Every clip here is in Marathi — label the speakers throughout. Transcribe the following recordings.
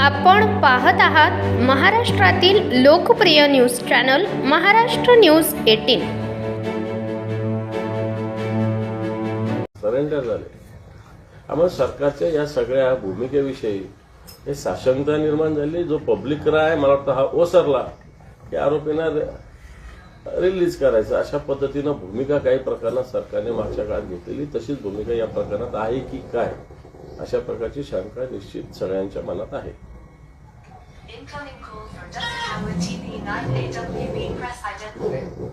Speaker 1: आपण पाहत आहात महाराष्ट्रातील लोकप्रिय news channel Maharashtra news eighteen.
Speaker 2: Surrender झाले. आम्हाला सरकारच्या या सगळ्या भूमिकेविषयी हे साशंकता निर्माण झाली. जो पब्लिक राय मला वाटतं हा ओसरला की आरोपींना रिलीज करायचं. अशा पद्धतीनं भूमिका काही प्रकरणात सरकारने मागच्या काळात घेतलेली. तशीच भूमिका या प्रकरणात आहे की काय? अशा प्रकारची शंका निश्चित सगळ्यांच्या मनात आहे.
Speaker 3: Incoming call from Justin Howard TV 9AWB press identity.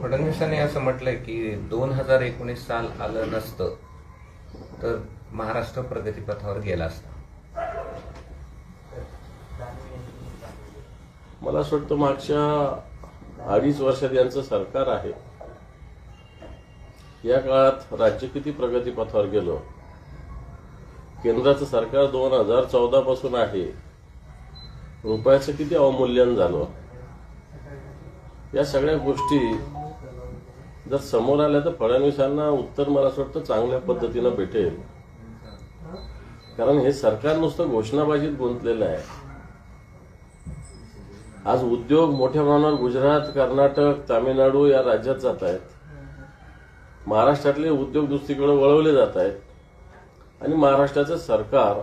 Speaker 4: फडणवीसांनी असं म्हटलंय की दोन हजार एकोणीस साल आलं नसतं तर महाराष्ट्र प्रगतीपथावर गेला असता
Speaker 2: मला असं वाटतं मागच्या अडीच वर्षात यांचं सरकार आहे या काळात राज्य किती प्रगतीपथावर गेलं केंद्राचं सरकार दोन हजार चौदा पासून आहे. रुपयाचं किती अवमूल्यन झालं? या सगळ्या गोष्टी जर समोर आल्या तर फडणवीसांना उत्तर मला असं वाटतं चांगल्या पद्धतीनं भेटेल. कारण हे सरकार नुसतं घोषणाबाजीत गुंतलेलं आहे. आज उद्योग मोठ्या प्रमाणावर गुजरात कर्नाटक तामिळनाडू या राज्यात जात आहेत. महाराष्ट्रातले उद्योग दुसरीकडे वळवले जात आहेत. आणि महाराष्ट्राचं सरकार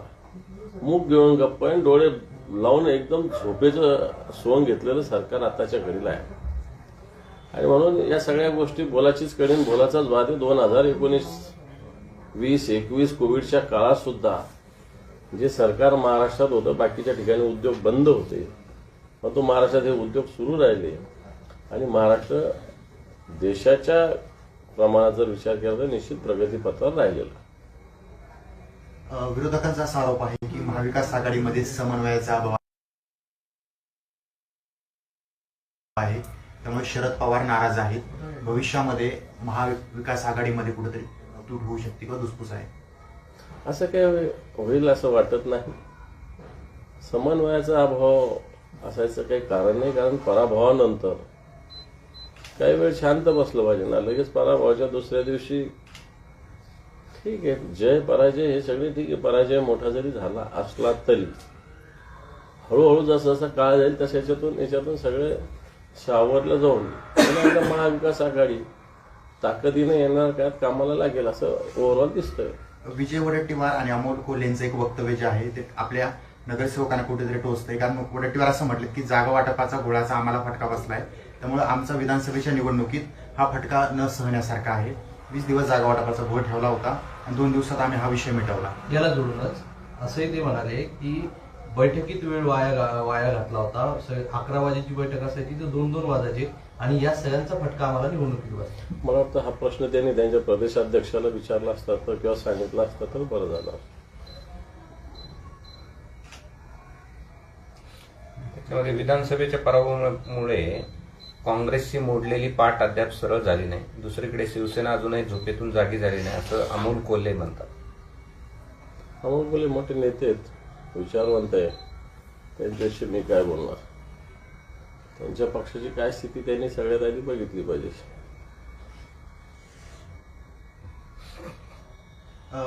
Speaker 2: मूग घेऊन गप्प आणि डोळे लावून एकदम झोपेचं सोंग घेतलेलं सरकार आताच्या घडीला आहे. आणि म्हणून या सगळ्या गोष्टी बोलाचीच कडेन बोलाचाच वाद दोन हजार एकोणीस वीस एकवीस कोविडच्या काळात सुद्धा जे सरकार महाराष्ट्रात होतं बाकीच्या ठिकाणी उद्योग बंद होते. परंतु महाराष्ट्रात हे उद्योग सुरू राहिले. आणि महाराष्ट्र देशाच्या प्रमाणात जर विचार केला तर निश्चित प्रगतीपथावर राहिलेला.
Speaker 5: विरोधकांचा असा आरोप आहे की महाविकास आघाडीमध्ये समन्वयाचा अभाव आहे. त्यामुळे शरद पवार नाराज आहेत भविष्यामध्ये महाविकास आघाडीमध्ये कुठेतरी तूट होऊ शकते किंवा दुसपूस आहे.
Speaker 2: असं काही होईल असं वाटत नाही. समन्वयाचा अभाव असायचं काही कारण नाही कारण पराभवानंतर काही वेळ शांत बसलं पाहिजे ना. लगेच पराभवाच्या दुसऱ्या दिवशी ठीक आहे. जय पराजय हे सगळे ठीक आहे. पराजय मोठा जरी झाला असला तरी. हळूहळू जसं जसा काळ जाईल तसं याच्यातून याच्यातून सगळे सावरलं जाऊन. पुन्हा महाविकास आघाडी. ताकदीने येणार काय कामाला लागेल असं ओव्हरऑल दिसतंय.
Speaker 5: विजय वडेट्टीवार आणि अमोल कोल यांचं एक वक्तव्य जे आहे ते आपल्या नगरसेवकांना कुठेतरी टोचतंय. कारण वडेट्टीवार असं म्हटलं की जागा वाटपाचा गोळाचा आम्हाला फटका बसलाय. त्यामुळे आमचा विधानसभेच्या निवडणुकीत हा फटका न सहण्यासारखा आहे. वीस दिवस जागा वाटपाचा घोळ ठेवला होता. आणि दोन दिवसात आम्ही हा विषय मिटवला.
Speaker 6: याला जोडूनच. असंही ते म्हणाले की बैठकीत वेळ वाया वाया घातला होता. स- अकरा वाजेची बैठक असायची तर दोन दोन वाजायचे आणि या सगळ्यांचा फटका आम्हाला निवडणुकीत बसला.
Speaker 2: मला वाटतं हा प्रश्न त्यांनी त्यांच्या प्रदेशाध्यक्षाला विचारला असता तर किंवा सांगितलं असतं तर बरं झालं.
Speaker 4: त्याच्यामध्ये विधानसभेच्या पराभवामुळे काँग्रेसची मोडलेली पाठ अद्याप सरळ झाली नाही. दुसरीकडे शिवसेना अजूनही झोपेतून जागी झाली नाही असं अमोल कोल्हे म्हणतात.
Speaker 2: अमोल बोले मोठे नेते आहेत. विचारवंत आहे त्यांच्याशी मी काय बोलणार? त्यांच्या पक्षाची काय स्थिती त्यांनी सगळ्यात आधी बघितली पाहिजे.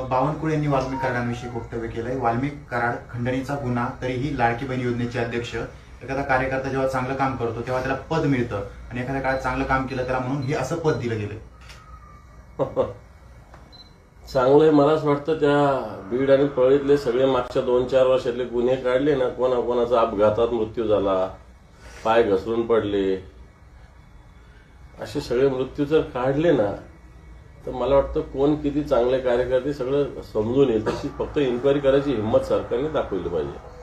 Speaker 5: बावनकुळे यांनी वाल्मिक कराडांविषयी वक्तव्य केलंय. वाल्मिक कराड खंडणीचा गुन्हा तरीही लाडकी बहीण योजनेचे अध्यक्ष एखादा कार्यकर्ता जेव्हा चांगलं काम करतो तेव्हा त्याला पद मिळतं. आणि एखाद्या काळात चांगलं काम केलं त्याला म्हणून हे असं पद दिलं गेलं
Speaker 2: चांगलं आहे मलाच वाटतं त्या बीड आणि पळीतले सगळे मागच्या दोन चार वर्षातले गुन्हे काढले ना कोणा कोणाचा अपघातात मृत्यू झाला पाय घसरून पडले. असे सगळे मृत्यू जर काढले ना तर मला वाटतं कोण किती चांगले कार्यकर्ते सगळं समजून येईल. तशी फक्त इन्क्वायरी करायची हिंमत सरकारने दाखवली पाहिजे.